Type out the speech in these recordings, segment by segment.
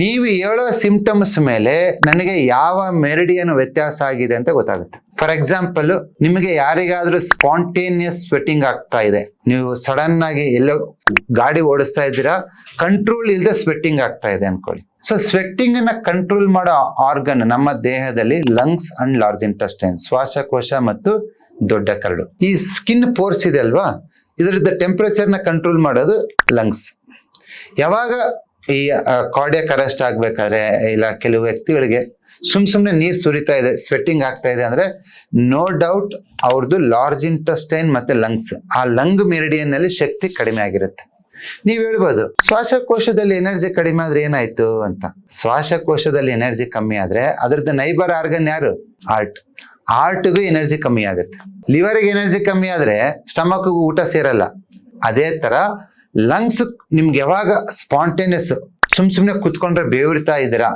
ನೀವು ಹೇಳೋ ಸಿಂಪ್ಟಮ್ಸ್ ಮೇಲೆ ನನಗೆ ಯಾವ ಮೆರಿಡಿಯನ್ ವ್ಯತ್ಯಾಸ ಆಗಿದೆ ಅಂತ ಗೊತ್ತಾಗುತ್ತೆ. ಫಾರ್ ಎಕ್ಸಾಂಪಲ್ ನಿಮಗೆ ಯಾರಿಗಾದ್ರೂ ಸ್ಪಾಂಟೇನಿಯಸ್ ಸ್ವೆಟಿಂಗ್ ಆಗ್ತಾ ಇದೆ. ನೀವು ಸಡನ್ ಆಗಿ ಎಲ್ಲೋ ಗಾಡಿ ಓಡಿಸ್ತಾ ಇದ್ದೀರಾ ಕಂಟ್ರೋಲ್ ಇಲ್ಲದೆ ಸ್ವೆಟ್ಟಿಂಗ್ ಆಗ್ತಾ ಇದೆ ಅನ್ಕೊಳ್ಳಿ. ಸೊ ಸ್ವೆಟ್ಟಿಂಗ್ ಅನ್ನ ಕಂಟ್ರೋಲ್ ಮಾಡೋ ಆರ್ಗನ್ ನಮ್ಮ ದೇಹದಲ್ಲಿ ಲಂಗ್ಸ್ ಅಂಡ್ ಲಾರ್ಜ್ ಇಂಟೆಸ್ಟೈನ್ ಶ್ವಾಸಕೋಶ ಮತ್ತು ದೊಡ್ಡ ಕರಡು. ಈ ಸ್ಕಿನ್ ಪೋರ್ಸ್ ಇದೆ ಅಲ್ವಾ? ಇದರದ್ದು ಟೆಂಪರೇಚರ್ನ ಕಂಟ್ರೋಲ್ ಮಾಡೋದು ಲಂಗ್ಸ್ ಯಾವಾಗ ಈ ಕಾರ್ಡಿಯಕ್ ಅರೆಸ್ಟ್ ಆಗ್ಬೇಕಾದ್ರೆ ಇಲ್ಲ ಕೆಲವು ವ್ಯಕ್ತಿಗಳಿಗೆ ಸುಮ್ ಸುಮ್ನೆ ನೀರ್ ಸುರಿತಾ ಇದೆ ಸ್ವೆಟ್ಟಿಂಗ್ ಆಗ್ತಾ ಇದೆ ಅಂದ್ರೆ ನೋ ಡೌಟ್ ಅವ್ರದ್ದು ಲಾರ್ಜ್ ಇಂಟೆಸ್ಟೈನ್ ಮತ್ತೆ ಲಂಗ್ಸ್ ಆ ಲಂಗ್ ಮೆರಿಡಿಯನ್ನಲ್ಲಿ ಶಕ್ತಿ ಕಡಿಮೆ ಆಗಿರುತ್ತೆ. ನೀವ್ ಹೇಳ್ಬೋದು, ಶ್ವಾಸಕೋಶದಲ್ಲಿ ಎನರ್ಜಿ ಕಡಿಮೆ ಆದ್ರೆ ಏನಾಯ್ತು ಅಂತ. ಶ್ವಾಸಕೋಶದಲ್ಲಿ ಎನರ್ಜಿ ಕಮ್ಮಿ ಆದ್ರೆ ಅದ್ರದ್ದು ನೈಬರ್ ಆರ್ಗನ್ ಯಾರು? ಆರ್ಟ್ ಹಾರ್ಟ್ಗೂ ಎನರ್ಜಿ ಕಮ್ಮಿ ಆಗುತ್ತೆ. ಲಿವರ್ಗೆ ಎನರ್ಜಿ ಕಮ್ಮಿ ಆದ್ರೆ ಸ್ಟಮಕ್ಗೂ ಊಟ ಸೇರಲ್ಲ. ಅದೇ ತರ ಲಂಗ್ಸ್ ನಿಮ್ಗೆ ಯಾವಾಗ ಸ್ಪಾಂಟೇನಿಯಸ್ ಸುಮ್ ಸುಮ್ನೆ ಕುತ್ಕೊಂಡ್ರೆ ಬೇವರಿತಾ ಇದ್ದೀರಾ?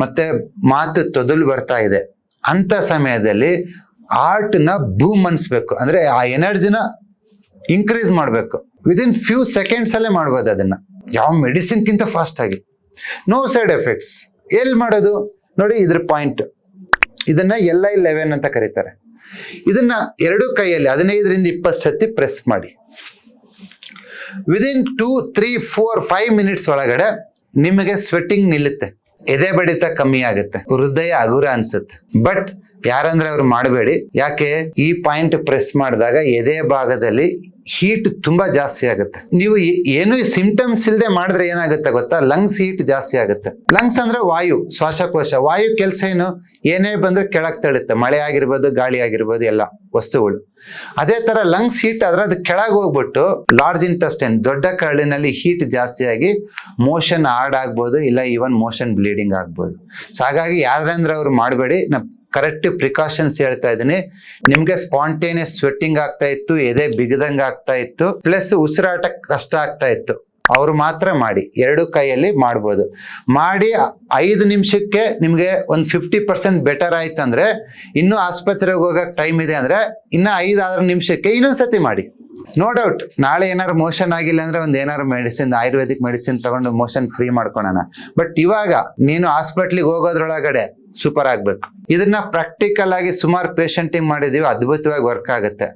ಮತ್ತೆ ಮಾತು ತೊದಲು ಬರ್ತಾ ಇದೆ. ಅಂತ ಸಮಯದಲ್ಲಿ ಆರ್ಟ್ನ ಬೂಮ್ ಅನ್ಸ್ಬೇಕು. ಅಂದ್ರೆ ಆ ಎನರ್ಜಿನ ಇನ್ಕ್ರೀಸ್ ಮಾಡಬೇಕು. ವಿದಿನ್ ಫ್ಯೂ ಸೆಕೆಂಡ್ಸ್ ಅಲ್ಲೇ ಮಾಡ್ಬೋದು ಅದನ್ನ. ಯಾವ ಮೆಡಿಸಿನ್ಗಿಂತ ಫಾಸ್ಟ್ ಆಗಿ. ನೋ ಸೈಡ್ ಎಫೆಕ್ಟ್ಸ್ ಎಲ್ಲಿ ಮಾಡೋದು? ನೋಡಿ ಇದ್ರ ಪಾಯಿಂಟ್ ಇದನ್ನ ಎಲ್ ಐ ಲೆವೆನ್ ಅಂತ ಕರೀತಾರೆ. ಇದನ್ನ ಎರಡು ಕೈಯಲ್ಲಿ, ಹದಿನೈದರಿಂದ ಇಪ್ಪತ್ತು ಸತಿ ಪ್ರೆಸ್ ಮಾಡಿ. Within two three four five minutes ಒಳಗಡೆ ನಿಮಗೆ ಸ್ವೆಟ್ಟಿಂಗ್ ನಿಲ್ಲುತ್ತೆ. ಎದೆ ಬಡಿತ ಕಮ್ಮಿ ಆಗುತ್ತೆ. ಹೃದಯ ಹಗುರ ಅನ್ಸುತ್ತೆ. ಬಟ್ ಯಾರಂದ್ರೆ ಅವ್ರು ಮಾಡಬೇಡಿ. ಯಾಕೆ, ಈ ಪಾಯಿಂಟ್ ಪ್ರೆಸ್ ಮಾಡಿದಾಗ ಎದೆ ಭಾಗದಲ್ಲಿ ಹೀಟ್ ತುಂಬಾ ಜಾಸ್ತಿ ಆಗುತ್ತೆ. ನೀವು ಏನು ಸಿಂಟಮ್ಸ್ ಇಲ್ಲದೆ ಮಾಡಿದ್ರೆ ಏನಾಗುತ್ತೆ ಗೊತ್ತಾ? ಲಂಗ್ಸ್ ಹೀಟ್ ಜಾಸ್ತಿ ಆಗುತ್ತೆ. ಲಂಗ್ಸ್ ಅಂದ್ರೆ ವಾಯು, ಶ್ವಾಸಕೋಶ. ವಾಯು ಕೆಲಸ ಏನು? ಏನೇ ಬಂದ್ರೆ ಕೆಳಗ್ ತಳುತ್ತೆ ಮಳೆ ಆಗಿರ್ಬೋದು, ಗಾಳಿ ಆಗಿರ್ಬೋದು, ಎಲ್ಲ ವಸ್ತುಗಳು. ಅದೇ ತರ ಲಂಗ್ಸ್ ಹೀಟ್ ಆದ್ರೆ ಅದು ಕೆಳಗೆ ಹೋಗ್ಬಿಟ್ಟು ಲಾರ್ಜ್ ಇಂಟೆಸ್ಟೈನ್ ದೊಡ್ಡ ಕರಳಿನಲ್ಲಿ ಹೀಟ್ ಜಾಸ್ತಿ ಆಗಿ ಮೋಷನ್ ಹಾರ್ಡ್ ಆಗ್ಬೋದು, ಇಲ್ಲ ಈವನ್ ಮೋಷನ್ ಬ್ಲೀಡಿಂಗ್ ಆಗ್ಬೋದು. ಸೊ ಹಾಗಾಗಿ ಯಾರಂದ್ರೆ ಅವ್ರು ಮಾಡಬೇಡಿ. ನಾ ಕರೆಕ್ಟ್ ಪ್ರಿಕಾಷನ್ಸ್ ಹೇಳ್ತಾ ಇದ್ದೀನಿ. ನಿಮಗೆ ಸ್ಪಾಂಟೇನಿಯಸ್ ಸ್ವೆಟ್ಟಿಂಗ್ ಆಗ್ತಾ ಇತ್ತು, ಎದೆ ಬಿಗದಂಗ್ ಆಗ್ತಾ ಇತ್ತು, ಪ್ಲಸ್ ಉಸಿರಾಟ ಕಷ್ಟ ಆಗ್ತಾ ಇತ್ತು. ಅವರು ಮಾತ್ರ ಮಾಡಿ, ಎರಡು ಕೈಯಲ್ಲಿ ಮಾಡ್ಬೋದು. ಮಾಡಿ ಐದು ನಿಮಿಷಕ್ಕೆ ನಿಮಗೆ ಒಂದು ಫಿಫ್ಟಿ ಪರ್ಸೆಂಟ್ ಬೆಟರ್ ಆಯ್ತು ಅಂದ್ರೆ, ಇನ್ನೂ ಆಸ್ಪತ್ರೆಗೆ ಹೋಗಕ್ ಟೈಮ್ ಇದೆ ಅಂದ್ರೆ, ಇನ್ನ ಐದು ಆರು ನಿಮಿಷಕ್ಕೆ ಇನ್ನೊಂದ್ಸತಿ ಮಾಡಿ. ನೋ ಡೌಟ್ ನಾಳೆ ಏನಾದ್ರು ಮೋಷನ್ ಆಗಿಲ್ಲ ಅಂದ್ರೆ ಒಂದು ಏನಾದ್ರು ಮೆಡಿಸಿನ್ ಆಯುರ್ವೇದಿಕ್ ಮೆಡಿಸಿನ್ ತಗೊಂಡು ಮೋಷನ್ ಫ್ರೀ ಮಾಡ್ಕೊಳೋಣ. ಬಟ್ ಇವಾಗ, ನೀನು ಹಾಸ್ಪಿಟ್ಲಿಗೆ ಹೋಗೋದ್ರೊಳಗಡೆ ಸೂಪರ್ ಆಗ್ಬೇಕು. ಇದನ್ನ ಪ್ರಾಕ್ಟಿಕಲ್ ಆಗಿ ಸುಮಾರು ಪೇಷಂಟಿಂಗ್ ಮಾಡಿದೀವಿ, ಅದ್ಭುತವಾಗಿ ವರ್ಕ್ ಆಗುತ್ತೆ.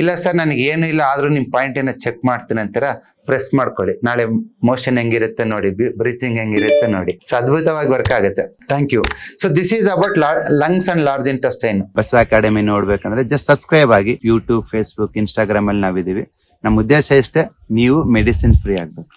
ಇಲ್ಲ ಸರ್ ನನಗೆ ಏನು ಇಲ್ಲ, ಆದ್ರೂ ನಿಮ್ಮ ಪಾಯಿಂಟ್ ಏನ ಚೆಕ್ ಮಾಡ್ತೀನಿ ಅಂತೀರ? ಪ್ರೆಸ್ ಮಾಡ್ಕೊಳ್ಳಿ. ನಾಳೆ ಮೋಷನ್ ಹೆಂಗಿರುತ್ತೆ ನೋಡಿ ಬ್ರೀತಿಂಗ್ ಹೆಂಗಿರುತ್ತೆ ನೋಡಿ. ಸೊ ಅದ್ಭುತವಾಗಿ ವರ್ಕ್ ಆಗುತ್ತೆ. Thank you so this is about lungs and large intestine Basava academy ನೋಡ್ಬೇಕಂದ್ರೆ ಜಸ್ಟ್ ಸಬ್ಸ್ಕ್ರೈಬ್ ಆಗಿ ಯೂಟ್ಯೂಬ್ ಫೇಸ್ಬುಕ್ ಇನ್ಸ್ಟಾಗ್ರಾಮ್ ಅಲ್ಲಿ ನಾವಿದೀವಿ ನಮ್ಮ ಉದ್ದೇಶ ಇಷ್ಟೇ, ನೀವು ಮೆಡಿಸಿನ್ ಫ್ರೀ ಆಗ್ಬೇಕು.